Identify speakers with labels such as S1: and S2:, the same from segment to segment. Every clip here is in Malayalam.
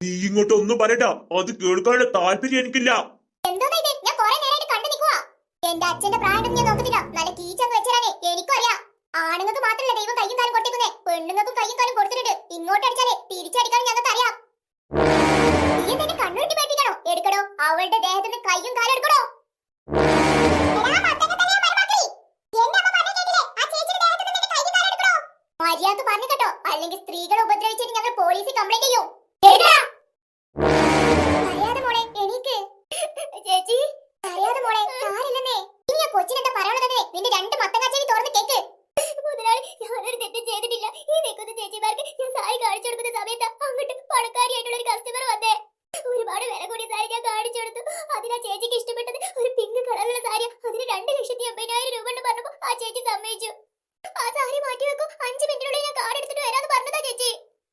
S1: നീ ഇങ്ങോട്ട് ഒന്നും പറയണ്ട. അത് കേൾക്കാനുള്ള താല്പര്യം എനിക്കില്ല.
S2: എന്റെ അച്ഛന്റെ പ്രായം ഞാൻ നല്ല മാത്രമല്ല കാലും കാലും ഞങ്ങൾക്ക് അറിയാം അവളുടെ ദേഹത്തിന് കയ്യും കാലും എടുക്കണോ മര്യാദ പറഞ്ഞു കേട്ടോ അല്ലെങ്കിൽ സ്ത്രീകളെ ഉപദ്രവിച്ചിട്ട് ഞങ്ങൾ പോലീസിൽ കംപ്ലൈന്റ് ചെയ്യും എഴുതാ അറിയാതെ മോളെ എനിക്ക് ചേച്ചി അറിയാതെ മോളെ സാരില്ലെന്നേ ഇനി ആ കൊച്ചിനെന്താ പറയണതേ നിന്റെ രണ്ട് മത്തങ്ങാച്ചേരി തുറന്ന് കേക്ക് മുതലാളി ഞാനൊരു തെറ്റും ചെയ്തിട്ടില്ല ഈ നിൽക്കുന്ന ചേച്ചിമാർക്ക് ഞാൻ സാരി കാണിച്ചു കൊടുക്കുന്ന സമയത്ത് അങ്ങോട്ട് പണക്കാരിയായിട്ടുള്ള ഒരു കസ്റ്റമർ വന്നേ ഒരുപാട് വില കൂടിയ സാരി ഞാൻ കാണിച്ചു കൊടുത്തു അതിനാ ചേച്ചിക്ക് ഇഷ്ടപ്പെട്ടത് ഒരു പിങ്ക് കളറിലുള്ള സാരി അതിന് രണ്ട് ലക്ഷത്തി എൺപതിനായിരം രൂപ എന്ന് പറഞ്ഞപ്പോ ആ ചേച്ചി സമ്മതിച്ചു ആ സാരി മാറ്റി വെക്കും അഞ്ച് മിനിറ്റിനുള്ളിൽ ഞാൻ കാർഡ് എടുത്തിട്ട് വരാന്ന് പറഞ്ഞതാ ചേച്ചി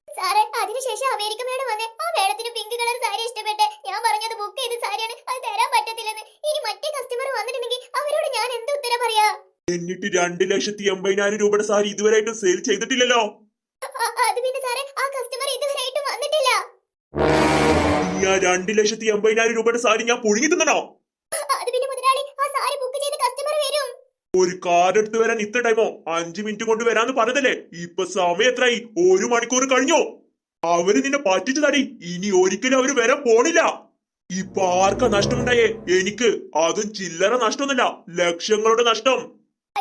S2: സാറേ അതിനുശേഷം അമേരിക്ക മേഡം വന്നേ ആ മേഡത്തിന് പിങ്ക് കളർ സാരി ഇഷ്ടപ്പെട്ടെ ഞാൻ പറഞ്ഞത് ബുക്ക് ചെയ്ത സാരിയാണ് അത് തരാൻ പറ്റത്തില്ലെന്ന് ഇനി മറ്റേ കസ്റ്റമർ വന്നിട്ടുണ്ടെങ്കിൽ അവരോട് ഞാൻ എന്ത് ഉത്തരം പറയാ
S1: എന്നിട്ട് രണ്ട് ലക്ഷത്തി എൺപതിനായിരം രൂപയുടെ സാരി ഇതുവരെയായിട്ടും സെയിൽ ചെയ്തിട്ടില്ലല്ലോ.
S2: അത് പിന്നെ സാറേ ആ കസ്റ്റമർ ഇതുവരെയായിട്ടും വന്നിട്ടില്ല.
S1: ആ രണ്ട് ലക്ഷത്തി എൺപതിനായിരം രൂപയുടെ സാരി ഞാൻ പുഴുങ്ങി തിന്നണോ?
S2: അത് പിന്നെ മുതലാളി ആ സാരി ബുക്ക് ചെയ്ത കസ്റ്റമർ വരും.
S1: ഒരു കാർ എടുത്ത് വരാൻ ഇത്ര ടൈമോ അഞ്ചു മിനിറ്റ് കൊണ്ട് വരാന്ന് പറഞ്ഞതല്ലേ? ഇപ്പൊ സമയം എത്രയായി? ഒരു മണിക്കൂർ കഴിഞ്ഞോ? അവർ നിന്നെ പറ്റിച്ചു തടി. ഇനി ഒരിക്കലും അവർ വരാൻ പോണില്ല. ഇപ്പൊ ആർക്കാ നഷ്ടമുണ്ടായേ? എനിക്ക്. അതും ചില്ലറ നഷ്ടമൊന്നുമില്ല. ലക്ഷങ്ങളുടെ നഷ്ടം.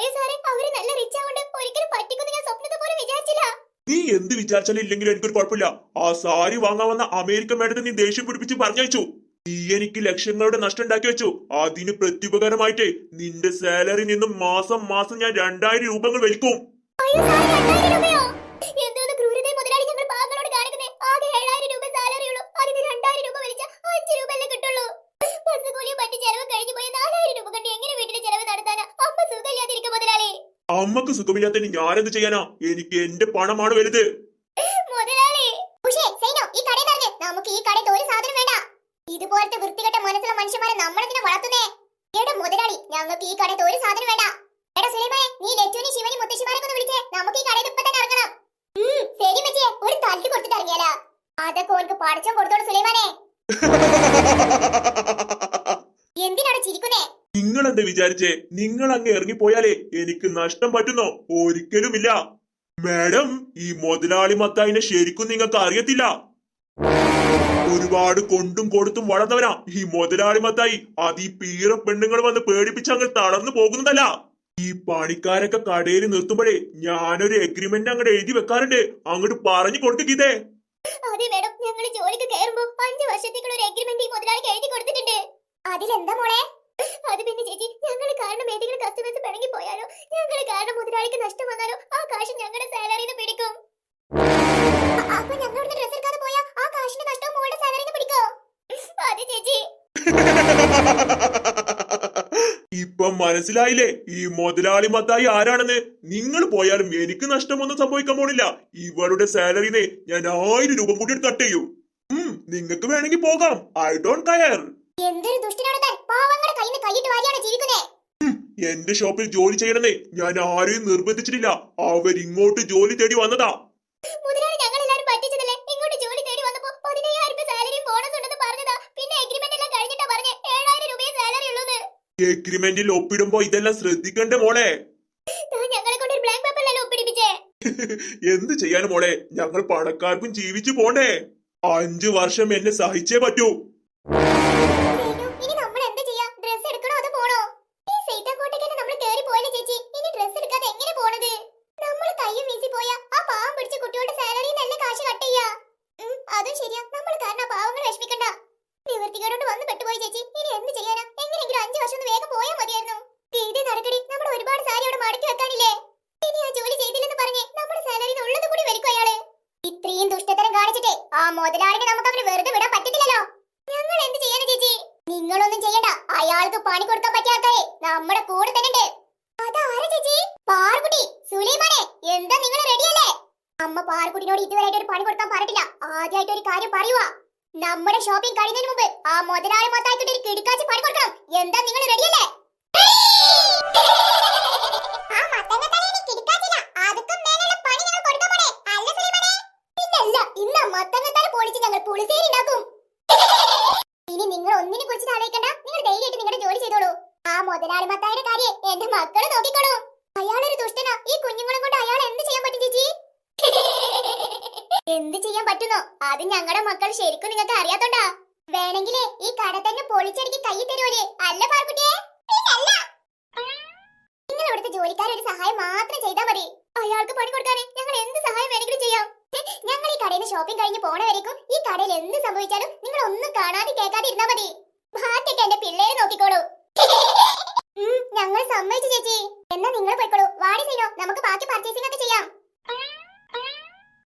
S2: അയ്യോ സാറേ അവർ നല്ല റിച്ച് ആവുകൊണ്ട് ഒരിക്കലും പറ്റിക്കുന്ന ഞാൻ പോലും വിചാരിച്ചില്ല.
S1: നീ എന്ത് വിചാരിച്ചാലും ഇല്ലെങ്കിലും എനിക്കൊരു കുഴപ്പമില്ല. ആ സാരി വാങ്ങാൻ വന്ന അമേരിക്കൻ മേഡത്തെ നീ ദേഷ്യം പിടിപ്പിച്ച് പറഞ്ഞയച്ചു. നീ എനിക്ക് ലക്ഷങ്ങളുടെ നഷ്ടം ഉണ്ടാക്കി വെച്ചു. അതിന് പ്രത്യുപകാരമായിട്ട് നിന്റെ സാലറി നിന്നും മാസം മാസം ഞാൻ രണ്ടായിരം രൂപങ്ങൾ വലിക്കും.
S2: അയ്യോ സാറേ രണ്ടായിരം രൂപയോ എന്തോന്ന് ക്രൂരതയെ മുതലാളി ഞങ്ങൾ പാവങ്ങളോട് കാണിക്കുന്നേ ആകെ ഏഴായിരം രൂപ സാലറി ഉള്ളൂ അതിന് രണ്ടായിരം രൂപ വലിച്ച അഞ്ച് രൂപ അല്ലേ കിട്ടുള്ളൂ ബസ് കൂലിയും മറ്റു ചെലവ് കഴിഞ്ഞു പോയ നാലായിരം രൂപ കൊണ്ട് എങ്ങനെ വീട്ടിലെ ചെലവ് നടത്താനാ അമ്മ സുഖമില്ലാതിരിക്കും മുതലാളി
S1: അമ്മയ്ക്ക് സുഖമില്ലാത്തതിന് ഞാനെന്ത് ചെയ്യാനാ? എനിക്ക് എന്റെ പണമാണ് വലുത്.
S2: നമുക്ക് ഈ കടയിൽ ഒരു സാധനം വേണ്ട. ഇതുപോലത്തെ വൃത്തികെട്ട മനസ്സുള്ള മനുഷ്യന്മാരെ നമ്മളെന്തിനെ വളർത്തുന്നേ? എടാ മുതലാളി ഞങ്ങൾക്ക് ഈ കടയിൽ ഒരു സാധനം വേണ്ട. എടാ സുലൈമാനെ നീ ലച്ചുവിനെ ശിവനെ മുത്തശ്ശിമാരെ ഒന്ന് വിളിച്ചേ. നമുക്ക് ഈ കടയിൽ ഇപ്പൊ തന്നെ ഇറങ്ങണം ശരി മച്ചേ. ഒരു തല്ല് കൊടുത്തിട്ട് ഇറങ്ങിയാലാ അതൊക്കെ ഓനക്ക് പഠിച്ചോ കൊടുത്തോളൂ സുലൈമാനെ. എന്തിനാണ് ചിരിക്കുന്നേ?
S1: നിങ്ങൾ എന്ത് വിചാരിച്ചേ? നിങ്ങൾ അങ്ങ് ഇറങ്ങിപ്പോയാലേ എനിക്ക് നഷ്ടം പറ്റുന്നോ? ഒരിക്കലുമില്ല. മാഡം ഈ മുതലാളി മത്തായിനെ ശരിക്കും നിങ്ങൾക്ക് അറിയത്തില്ല. ഒരുപാട് കൊണ്ടും കൊടുത്തും വളർന്നവനാ ഈ മുതലാളി മത്തായി. അത് ഈ പീറ പെണ്ണുങ്ങൾ വന്ന് പേടിപ്പിച്ച് അങ്ങ് തളർന്നു പോകുന്നതല്ല. ഈ പണിക്കാരൊക്കെ കടയിൽ നിർത്തുമ്പോഴേ ഞാനൊരു എഗ്രിമെന്റ് അങ്ങോട്ട് എഴുതി വെക്കാറുണ്ട്. അങ്ങോട്ട് പറഞ്ഞു
S2: അതെ മേഡം ഞങ്ങൾ ജോലിക്ക് കയറുമ്പോ അഞ്ചു വർഷത്തേക്കുള്ള ഒരു എഗ്രിമെന്റ് ഈ മുതലാളിക്ക് എഴുതി കൊടുത്തിട്ടുണ്ട്. അതിലെന്താ മോളെ? അത് പിന്നെ ചേച്ചി ഞങ്ങൾ കാരണം ഏതെങ്കിലും കസ്റ്റമേഴ്സ് പിണങ്ങി പോയാലോ? ഞങ്ങൾ കാരണം മുതലാളിക്ക് നഷ്ടം വന്നാലോ? ആ കാശ് ഞങ്ങളുടെ സാലറിന്ന് പിടിക്കും. അ- അപ്പൊ ഞങ്ങളോട് പോയാ നഷ്ടം മോളുടെ സാലറിന്ന് പിടിക്കോ? ചേച്ചി.
S1: ഇപ്പൊ മനസ്സിലായില്ലേ? ഈ മുതലാളി മത്തായി ആരാണെന്ന്? നിങ്ങൾ പോയാലും എനിക്ക് നഷ്ടമൊന്നും സംഭവിക്കാൻ പോണില്ല. ഇവളുടെ സാലറിനെ ഞാൻ ആയിരം രൂപ കൂടി കട്ട് ചെയ്യൂ. നിങ്ങൾക്ക് വേണമെങ്കിൽ പോകാം. ഐ ഡോണ്ട് കയർ
S2: എന്തൊരു ദുഷ്ടനാണ് താൻ? പാവങ്ങളുടെ കയ്യിൽ നിന്ന് കൈയിട്ട് വാരിയാണ് ജീവിക്കുന്നേ.
S1: എന്റെ ഷോപ്പിൽ ജോലി ചെയ്യണമെന്നേ ഞാൻ ആരെയും നിർബന്ധിച്ചിട്ടില്ല. അവരിങ്ങോട്ട് ജോലി തേടി വന്നതാ.
S2: മുതലാളി ഞങ്ങൾ എല്ലാരും പറ്റിച്ചതല്ലേ? ഇങ്ങോട്ട് ജോലി തേടി വന്നപ്പോ പതിനയ്യായിരം രൂപ സാലറിയും ബോണസ് ഉണ്ടെന്ന് പറഞ്ഞതാ. പിന്നെ എല്ലാം കഴിഞ്ഞിട്ടാ പറഞ്ഞേ ഏഴായിരം രൂപയെ സാലറി
S1: എഗ്രിമെന്റിൽ ഒപ്പിടുമ്പോ ഇതെല്ലാം ശ്രദ്ധിക്കണ്ടേ മോളെ?
S2: താൻ ഞങ്ങളെ കൊണ്ട് ഒരു ബ്ലാക്ക് പേപ്പറിലല്ലേ ഒപ്പിടിപ്പിച്ചേ?
S1: എന്ത് ചെയ്യാനും മോളെ? ഞങ്ങൾ പണക്കാർക്കും ജീവിച്ചു പോണ്ടേ. അഞ്ചു വർഷം എന്നെ സഹിച്ചേ പറ്റൂ.
S2: നിവർത്തികരോട് വന്ന് പെട്ടുപോയി ചേച്ചി. ഇനി എന്ത് ചെയ്യാനാ? എങ്ങനെയെങ്കിലും അഞ്ചു വർഷം ഒന്ന് വേഗം പോയാ മതിയായിരുന്നു. തീരെ നടക്കടി നമ്മൾ ഒരുപാട് സാരി അവിടെ മടക്കി വെക്കാനില്ലേ? ഇനി ആ ജോലി ചെയ്തില്ലെന്ന് പറഞ്ഞേ നമ്മുടെ സാലറിന്ന് ഉള്ളത് കൂടി വലിക്കും അയാൾ. ഇത്രയും ദുഷ്ടതരം കാണിച്ചിട്ടേ ആ മുതലാളിനെ നമുക്ക് അവന് വെറുതെ വിടാൻ പറ്റത്തില്ലല്ലോ. ഞങ്ങൾ എന്ത് ചെയ്യാനാ ചേച്ചി? നിങ്ങളൊന്നും ചെയ്യണ്ട. അയാൾക്ക് പണി കൊടുക്കാൻ പറ്റിയ ആൾക്കാരെ നമ്മുടെ കൂടെ തന്നെ ഉണ്ട് അതാരാ ചേച്ചി? പാർക്കുട്ടി സുലൈമാനെ. എന്താ നിങ്ങൾ റെഡിയല്ലേ അമ്മ പാർക്കുട്ടിനോട് ഇതുവരെയായിട്ട് ഒരു പണി കൊടുക്കാൻ പറഞ്ഞിട്ടില്ല. ആദ്യമായിട്ട് ഒരു കാര്യം പറയുക നമ്മുടെ ഷോപ്പിംഗ് കഴിയുന്നതിന് മുമ്പ് ആ മുതലാളി മൊത്തമായിട്ട് ഒരു കിടക്കാച്ചി പണി കൊടുക്കണം. എന്താ നിങ്ങൾ റെഡിയല്ലേ ഇന്ന് മത്തങ്ങത്താൽ പൊളിച്ച് ഞങ്ങൾ പുളിശ്ശേരി ഉണ്ടാക്കും കാര്യം എന്റെ മക്കൾ നോക്കിക്കോളൂ അയാളൊരു ദുഷ്ടനാ ഈ കുഞ്ഞുങ്ങളെ കൊണ്ട് അയാൾ എന്ത് ചെയ്യാൻ പറ്റും ചേച്ചി എന്ത് ചെയ്യാൻ പറ്റുന്നോ അത് ഞങ്ങളുടെ മക്കൾ ശരിക്കും നിങ്ങൾക്ക് അറിയാത്തോണ്ടാ വേണമെങ്കിലേ ഈ കട തന്നെ പൊളിച്ചടിക്ക് കൈ തരുമല്ലേ അല്ല പാർക്കുട്ടിയെ പിന്നല്ല നിങ്ങൾ ഇവിടുത്തെ ജോലിക്കാരൊരു സഹായം മാത്രം ചെയ്താൽ മതി അയാൾക്ക് പണി കൊടുക്കാനേ? ഞങ്ങൾ എന്ത് സഹായം വേണമെങ്കിലും ചെയ്യാം. ഞങ്ങൾ ഈ കടയിൽ നിന്ന് ഷോപ്പിംഗ് കഴിഞ്ഞ് പോണ വരേക്കും ഈ കടയിൽ എന്ത് സംഭവിച്ചാലും നിങ്ങൾ ഒന്നും കാണാതെ കേൾക്കാതെ ഇരുന്നാ മതി. ബാക്കിയൊക്കെ എന്റെ പിള്ളേരെ നോക്കിക്കോളൂ. ഞങ്ങൾ സമ്മതിച്ചു ചേച്ചി. എന്നാ നിങ്ങൾ പോയിക്കോളൂ. വാടി സൈനോ നമുക്ക് ബാക്കി പർച്ചേസിംഗ് ഒക്കെ ചെയ്യാം.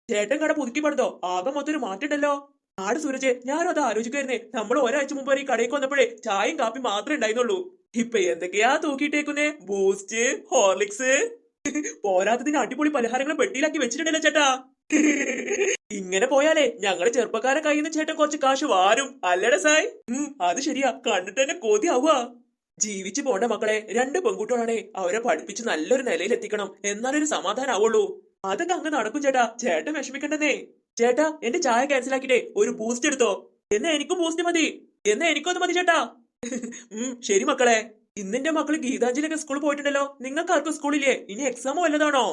S3: ചേട്ടൻ കട പുതുക്കി പടുത്തോ ആകെ മൊത്തം ഒരു മാറ്റുണ്ടല്ലോ ആട് സൂരജ് ഞാനും അത് ആലോചിക്കായിരുന്നേ നമ്മൾ ഒരാഴ്ച മുമ്പ് ഈ കടയിൽ വന്നപ്പോഴേ ചായയും കാപ്പി മാത്രമേ ഉണ്ടായിരുന്നുള്ളൂ. ഇപ്പൊ എന്തൊക്കെയാ തൂക്കിയിട്ടേക്കുന്നേ? ബൂസ്റ്റ് ഹോർലിക്സ് പോരാത്തതിന് അടിപൊളി പലഹാരങ്ങൾ പെട്ടിയിലാക്കി വെച്ചിട്ടുണ്ടല്ലോ ചേട്ടാ. ഇങ്ങനെ പോയാലേ ഞങ്ങളെ ചെറുപ്പക്കാരെ കയ്യിൽ നിന്ന് ചേട്ടൻ കുറച്ച് കാശ് വാരും. അല്ലടെ സായ്? അത് ശരിയാ. കണ്ടിട്ട് തന്നെ കൊതിയാവുക. ജീവിച്ചു പോണ്ട മക്കളെ രണ്ട് പെൺകുട്ടികളാണേ. അവരെ പഠിപ്പിച്ച് നല്ലൊരു നിലയിൽ എത്തിക്കണം. എന്നാലൊരു സമാധാനം ആവുള്ളൂ. അതൊക്കെ അങ്ങ് നടക്കും ചേട്ടാ. ചേട്ടൻ വിഷമിക്കണ്ടെന്നേ. ചേട്ടാ എന്റെ ചായ ക്യാൻസൽ ആക്കിട്ടേ ഒരു ബൂസ്റ്റ് എടുത്തോ. എന്നാ എനിക്കും ബൂസ്റ്റ് മതി. എന്നാ എനിക്കും അത് മതി ചേട്ടാ. ശരി മക്കളെ. ഇന്നെന്റെ മക്കൾ ഗീതാഞ്ജലിയൊക്കെ സ്കൂളിൽ പോയിട്ടുണ്ടല്ലോ. നിങ്ങൾക്ക് ആർക്കും സ്കൂളില്ലേ? ഇനി എക്സാമോ വല്ലതാണോ?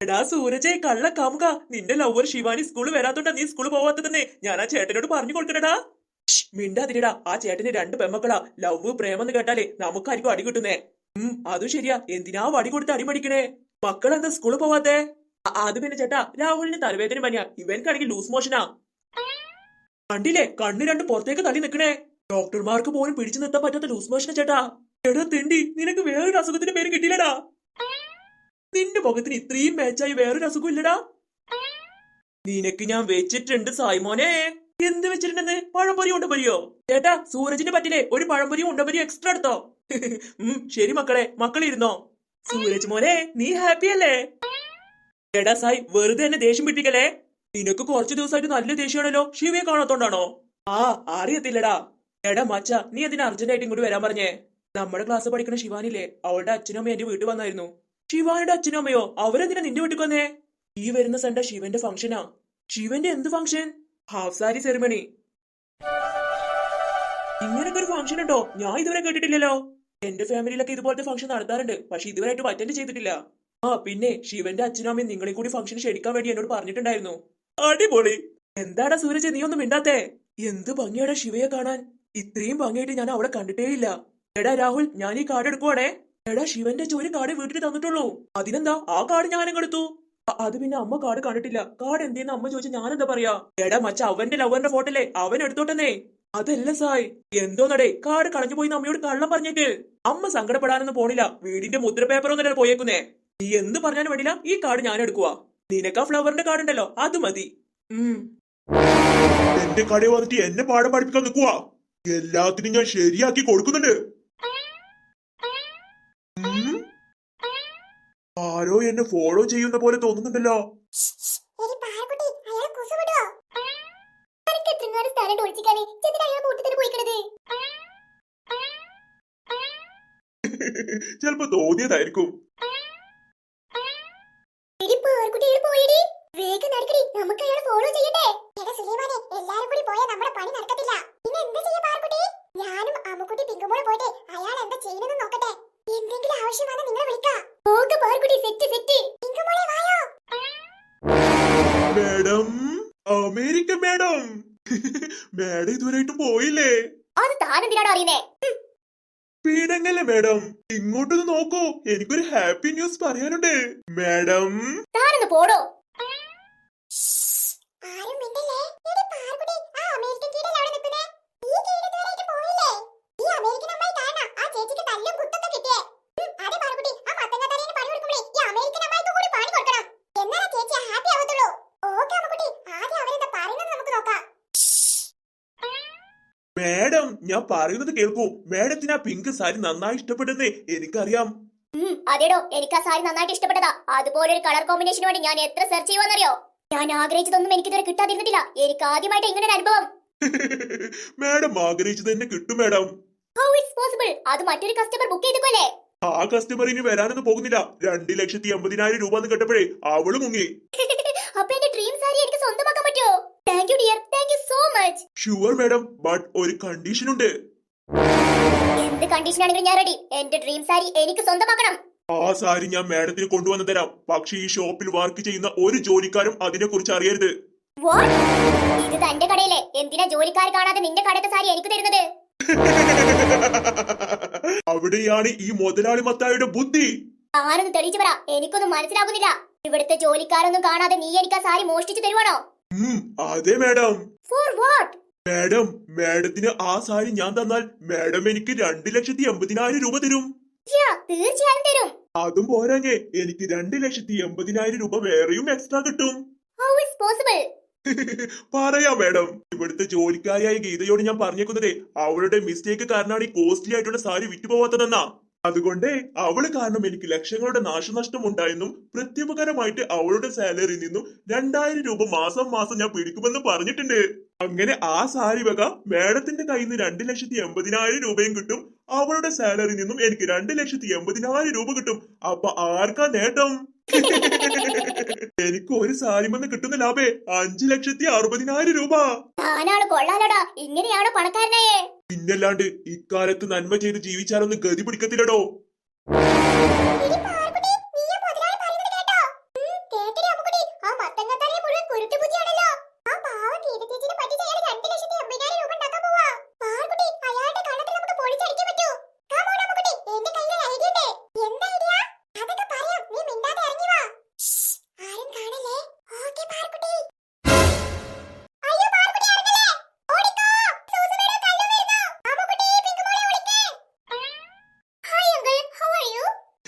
S3: എടാ സൂരജെ കള്ള കാമുക നിന്റെ ലവർ ശിവാനി സ്കൂളിൽ വരാത്തോണ്ടാ നീ സ്കൂളിൽ പോവാത്തതെന്നേ. ഞാൻ ആ ചേട്ടനോട് പറഞ്ഞു കൊടുക്കണടാ. മിണ്ടാതിരിടാ. ആ ചേട്ടന് രണ്ട് പെമ്മക്കളാ. ലവ് പ്രേമെന്ന് കേട്ടാലേ നമുക്കായിരിക്കും അടി കിട്ടുന്നേ. ഉം അതും ശരിയാ. എന്തിനാ വടി കൊടുത്ത് അടിമടിക്കണേ മക്കളെന്താ സ്കൂളിൽ പോവാത്തെ? അത് പിന്നെ ചേട്ടാ രാഹുലിന് തലവേദന പനിയാ. ഇവൻക്കാണെങ്കിൽ ലൂസ് മോഷനാ കണ്ടില്ലേ? കണ്ണ് രണ്ട് പുറത്തേക്ക് തള്ളി നിക്കണേ. ഡോക്ടർമാർക്ക് പോലും പിടിച്ചു നിർത്താൻ പറ്റാത്ത ലൂസ് മോഷനാ ചേട്ടാ. എടാ തിണ്ടി നിനക്ക് വേറൊരു അസുഖത്തിന്റെ പേര് കിട്ടിയില്ലടാ. നിന്റെ മുഖത്തിന് ഇത്രയും മാച്ചായി വേറൊരു അസുഖം ഇല്ലടാ. നിനക്ക് ഞാൻ വെച്ചിട്ടുണ്ട് സായ്മോനെ. എന്ത് വെച്ചിട്ടുണ്ടെന്ന്? പഴംപൊരി ഉണ്ടപൊരിയോ? ചേട്ടാ സൂരജിന്റെ പറ്റിലെ ഒരു പഴംപൊരിയും ഉണ്ടപൊരിയും എക്സ്ട്രാ എടുത്തോ? ശരി മക്കളെ മക്കളിരുന്നോ? സൂരജ് മോനെ നീ ഹാപ്പി അല്ലേ? എടാ സായി വെറുതെ എന്നെ ദേഷ്യം പിടിപ്പിക്കലേ നിനക്ക് കുറച്ചു ദിവസമായിട്ട് നല്ല ദേഷ്യമാണല്ലോ ശിവയെ കാണാത്തോണ്ടാണോ? ആ അറിയത്തില്ലടാ. എടാ മച്ച നീ എന്തിനാ അർജന്റായിട്ട് ഇങ്ങോട്ട് വരാൻ പറഞ്ഞേ? നമ്മുടെ ക്ലാസ് പഠിക്കുന്ന ശിവാനില്ലേ? അവളുടെ അച്ഛനും അമ്മയും എന്റെ വീട്ടിൽ വന്നായിരുന്നു. ശിവാനിയുടെ അച്ഛനും അമ്മയോ? അവരെന്തിനാ നിന്റെ വീട്ടിൽ വന്നേ? ഈ വരുന്ന സൺഡേ ശിവന്റെ ഫംഗ്ഷനാ ശിവന്റെ എന്ത് ഫംഗ്ഷൻ ഹാഫ് സാരി സെറിമണി ഇങ്ങനൊക്കെ ഒരു ഫംഗ്ഷൻ ഉണ്ടോ? ഞാൻ ഇതുവരെ കേട്ടിട്ടില്ലല്ലോ. എന്റെ ഫാമിലിയിലൊക്കെ ഇതുപോലത്തെ ഫംഗ്ഷൻ നടത്താറുണ്ട്. പക്ഷെ ഇതുവരെയായിട്ടും അറ്റൻഡ് ചെയ്തിട്ടില്ല. ആ പിന്നെ ശിവന്റെ അച്ഛനും അമ്മയും നിങ്ങളെ കൂടി ഫംഗ്ഷൻ ക്ഷണിക്കാൻ വേണ്ടി എന്നോട് പറഞ്ഞിട്ടുണ്ടായിരുന്നു. അടിപൊളി. എന്താടാ സൂരജ് നീ ഒന്നും മിണ്ടാത്തേ? എന്ത് ഭംഗിയാടാ ശിവയെ കാണാൻ. ഇത്രയും ഭംഗിയായിട്ട് ഞാൻ അവളെ കണ്ടിട്ടേ ഇല്ല എടാ രാഹുൽ ഞാൻ ഈ കാർഡ് എടുക്കുവാണേ. എടാ ശിവന്റെ ഒരു കാർഡ് വീട്ടിൽ തന്നിട്ടുള്ളൂ. അതിനെന്താ? ആ കാർഡ് ഞാൻ എടുത്തു അത് പിന്നെ അമ്മ കാർഡ് കണ്ടിട്ടില്ല. കാർഡ് എന്തെന്ന് അമ്മ ചോദിച്ചാൽ ഞാൻ എന്താ പറയാ? എടാ മച്ച അവന്റെ ലവറിന്റെ ഫോട്ടോല്ലേ അവൻ എടുത്തോട്ടെന്നേ. അതല്ല സായ് എന്തോന്നടേ? കാർഡ് കളഞ്ഞു പോയി അമ്മയോട് കള്ളം പറഞ്ഞേക്ക്. അമ്മ സങ്കടപ്പെടാനൊന്നും പോണില്ല. വീടിന്റെ മുദ്ര പേപ്പർ ഒന്നല്ലേ പോയേക്കുന്നേ. നീ എന്ത് പറഞ്ഞാലും വേണ്ടില്ല ഈ കാർഡ് ഞാൻ എടുക്കുവാ. നിനക്ക് ആ ഫ്ലവറിന്റെ കാർഡ് ഉണ്ടല്ലോ അത് മതി.
S1: എന്റെ കടയിൽ വന്നിട്ട് എന്നെ പാഠം പഠിപ്പിക്കാൻ നിൽക്കുക എല്ലാത്തിനും ഞാൻ ശരിയാക്കി കൊടുക്കുന്നുണ്ട് ഉം? ആരോ എന്നെ ഫോളോ ചെയ്യുന്ന പോലെ തോന്നുന്നുണ്ടല്ലോ.
S2: ചെലപ്പോ പാറക്കുട്ടി അയാളെ കുസു വിടുവോ അനക്ക് എത്രങ്ങാനും സ്ഥലം ഒളിച്ചിക്കാനേ ചെന്നിട്ട് അയാൾ കൂട്ടത്തിന് പോയിക്കണത്
S1: ചിലപ്പോ തോന്നിയതായിരിക്കും
S2: എടി പാറക്കുട്ടി അയാൾ പോയിടി വേഗം നടക്കടി നമുക്ക് അയാളെ ഫോളോ ചെയ്യട്ടെ എടാ സുലൈമാനെ എല്ലാരും കൂടി പോയാൽ നമ്മുടെ പണി നടക്കത്തില്ല പിന്നെ എന്താ ചെയ്യാ പാറക്കുട്ടി ഞാനും അമ്മുക്കുട്ടി പിങ്കുമ്പോൾ പോയിട്ട് അയാൾ എന്താ ചെയ്യുന്നെന്ന് നോക്കട്ടെ എന്തെങ്കിലും ആവശ്യം വന്നാൽ നിങ്ങളെ വിളിക്കാം ഓക്കെ പാറക്കുട്ടി സെറ്റ് സെറ്റ് പിങ്കുമോളെ വായോ
S1: മാഡം അമേരിക്ക മാഡം ഇതുവരെയായിട്ടും പോയില്ലേ?
S2: അത് താനെന്തിനാണോ അറിയുന്നേ?
S1: പീഡങ്ങല്ലേ മാഡം? ഇങ്ങോട്ടൊന്ന് നോക്കൂ. എനിക്കൊരു ഹാപ്പി ന്യൂസ് പറയാനുണ്ട്. മാഡം.
S2: താനൊന്ന് പോടോ. ആരും മിണ്ടല്ലേ എടി പാർക്കുട്ടി ആ അമേരിക്കൻ കീടൽ അവിടെ നിൽക്കുന്നേ ഈ കീട ഇതുവരെയായിട്ട് പോയില്ലേ ഈ അമേരിക്കൻ അമ്മായി കാരണം ആ ചേച്ചിക്ക് തല്ലും കുത്തൊക്കെ കിട്ടിയേ ഉം, അതെ പാർക്കുട്ടി ആ മത്തങ്ങ തലേന്ന് പണി കൊടുക്കുമ്പോഴേ ഈ അമേരിക്കൻ അമ്മായിക്ക് കൂടി പണി കൊടുക്കണം എന്നാലേ ചേച്ചി ഹാപ്പി ആവത്തുള്ളൂ ഓക്കെ അമ്മക്കുട്ടി ആദ്യം അവരെന്താ പറയുന്നത് നമുക്ക് നോക്കാം
S1: മാഡം ഞാൻ പറയുന്നത് കേൾക്കൂ. മാഡത്തിന് ആ പിങ്ക് സാരി നന്നായി ഇഷ്ടപ്പെടുന്നേ എനിക്കറിയാം.
S2: അതെടോ എനിക്ക് ആ സാരി നന്നായിട്ട് ഇഷ്ടപ്പെട്ടതാ. അതുപോലെ ഒരു കളർ കോമ്പിനേഷന് വേണ്ടി ഞാൻ എത്ര സെർച്ച് ചെയ്യുമെന്നറിയോ ഞാൻ ആഗ്രഹിച്ചതൊന്നും എനിക്ക് ഇതുവരെ കിട്ടാതിരുന്നില്ല എനിക്ക് ആദ്യമായിട്ട് ഇങ്ങനെ ഒരു അനുഭവം.
S1: മാഡം ആഗ്രഹിച്ചത് എന്നെ കിട്ടും മാഡം.
S2: ഹൗ ഇറ്റ്സ് പോസിബിൾ അത് മറ്റൊരു കസ്റ്റമർ ബുക്ക് ചെയ്തല്ലേ
S1: ആ കസ്റ്റമർ ഇനി വരാനൊന്നും പോകുന്നില്ല. രണ്ട് ലക്ഷത്തി എൺപതിനായിരം രൂപ എന്ന് കേട്ടപ്പോഴേ അവൾ മുങ്ങി.
S2: അപ്പൊ എന്റെ ഡ്രീം സാരി എനിക്ക് സ്വന്തമാക്കാൻ പറ്റുമോ thank you dear thank you so much
S1: sure madam but ഒരു കണ്ടീഷൻ ഉണ്ട്.
S2: എന്ത് കണ്ടീഷൻ ആണെങ്കിലും ഞാൻ റെഡി എന്റെ ഡ്രീം സാരി എനിക്ക് സ്വന്തമാക്കണം.
S1: ആ സാരി ഞാൻ മാഡത്തിന് കൊണ്ടുവന്നു തരാം. പക്ഷേ ഈ ഷോപ്പിൽ വർക്ക് ചെയ്യുന്ന ഒരു ജോലിക്കാരും അതിനെ കുറിച്ച് അറിയരുത്?
S2: ഇത് തന്റെ കടയിലെ. എന്തിനാ ജോലിക്കാർ കാണാതെ നിന്റെ കടത്തെ സാരി എനിക്ക് തരുന്നത്?
S1: അവിടെയാണ് ഈ മുതലാളി മത്തായുടെ ബുദ്ധി.
S2: ആരെന്ന് തെളിയിച്ചു പറ. എനിക്കൊന്നും മനസ്സിലാകുന്നില്ല. ഇവിടുത്തെ ജോലിക്കാരൊന്നും കാണാതെ നീ എനിക്ക് ആ സാരി മോഷ്ടിച്ചു തരുവാണോ?
S1: അതെ മാഡം.
S2: ഫോർ വാട്ട്
S1: മാഡം മാഡത്തിന് ആ സാരി ഞാൻ തന്നാൽ മാഡം എനിക്ക് രണ്ട് ലക്ഷത്തി എൺപതിനായിരം രൂപ തരും.
S2: തീർച്ചയായും തരും.
S1: അതും പോരാഞ്ഞേ എനിക്ക് രണ്ട് ലക്ഷത്തി എൺപതിനായിരം രൂപ വേറെയും എക്സ്ട്രാ കിട്ടും.
S2: പോസിബിൾ
S1: പറയാം മാഡം. ഇവിടുത്തെ ജോലിക്കാരിയായ ഗീതയോട് ഞാൻ പറഞ്ഞേക്കുന്നതേ അവളുടെ മിസ്റ്റേക്ക് കാരണമാണ് ഈ കോസ്റ്റ്ലി ആയിട്ടുള്ള സാരി വിറ്റുപോവാത്തതെന്നാ. അതുകൊണ്ട് അവൾ കാരണം എനിക്ക് ലക്ഷങ്ങളുടെ നാശനഷ്ടം ഉണ്ടായെന്നും പ്രത്യുപകരമായിട്ട് അവളുടെ സാലറി നിന്നും രണ്ടായിരം രൂപ മാസം മാസം ഞാൻ പിടിക്കുമെന്ന് പറഞ്ഞിട്ടുണ്ട്. അങ്ങനെ ആ സാരി വക മാഡത്തിന്റെ കയ്യിൽ നിന്ന് രണ്ട് ലക്ഷത്തി എൺപതിനായിരം രൂപയും കിട്ടും. അവളുടെ സാലറി നിന്നും എനിക്ക് രണ്ട് ലക്ഷത്തി എൺപതിനായിരം രൂപ കിട്ടും. അപ്പൊ ആർക്കാ നേട്ടം? എനിക്ക് ഒരു സാരിമെന്ന് കിട്ടുന്ന ലാഭേ അഞ്ചു ലക്ഷത്തി അറുപതിനായിരം രൂപ.
S2: താനാണ് ഇങ്ങനെയാണോ
S1: പിന്നല്ലാണ്ട് ഇക്കാലത്ത് നന്മ ചെയ്ത് ജീവിച്ചാലൊന്നും ഗതി പിടിക്കത്തില്ലടോ.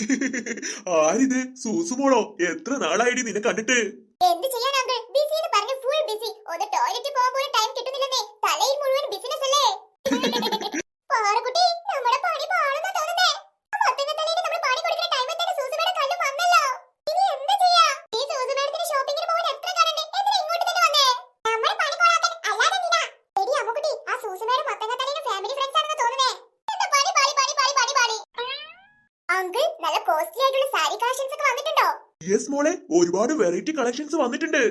S1: ആരിത്? സൂസുമോളോ എത്ര നാളായിടി നിന്നെ കണ്ടിട്ട്
S2: എന്ത് ചെയ്യാൻ അങ്കിൾ ബിസി എന്ന് പറഞ്ഞ് ഫുൾ ബിസി ഒന്ന് ടോയ്ലറ്റിൽ പോകാൻ പോലും ടൈം കിട്ടുന്നില്ലെന്നേ തലയിൽ മുഴുവൻ ബിസിനസ് അല്ലേ പാറക്കുട്ടി നമ്മുടെ പണി പാളുന്നാ തോന്നുന്നേ മത്തങ്ങത്തലയിൽ നമ്മൾ പണി കൊടുക്കുന്ന ടൈമിൽ തന്നെ സൂസുമേടെ കല്ല് വന്നല്ലോ ഇനി എന്ത് ചെയ്യാ ഈ സൂസുമേടത്തിന് ഷോപ്പിങ്ങിന് പോകാൻ എത്ര കാണണ്ടേ എന്തിനാ ഇങ്ങോട്ട് തന്നെ വന്നേ നമ്മൾ പണി കൊള്ളാക്കാൻ അല്ലാതെ എന്തിനാ എടി അമ്മുക്കുട്ടി ആ സൂസുമേട് മത്തങ്ങത്തലയുടെ ഫാമിലി ഫ്രണ്ട്സ് ആണെന്ന് തോന്നുന്നേ എന്താ പണി പാളി പണി പാളി പണി പാളി അങ്കിൾ നല്ല കോസ്റ്റ്ലി ആയിട്ടുള്ള സാരി കളക്ഷൻസ് ഒക്കെ വന്നിട്ടുണ്ടോ
S1: യെസ് മോളെ. ഒരുപാട് വെറൈറ്റി കളക്ഷൻസ് വന്നിട്ടുണ്ട്.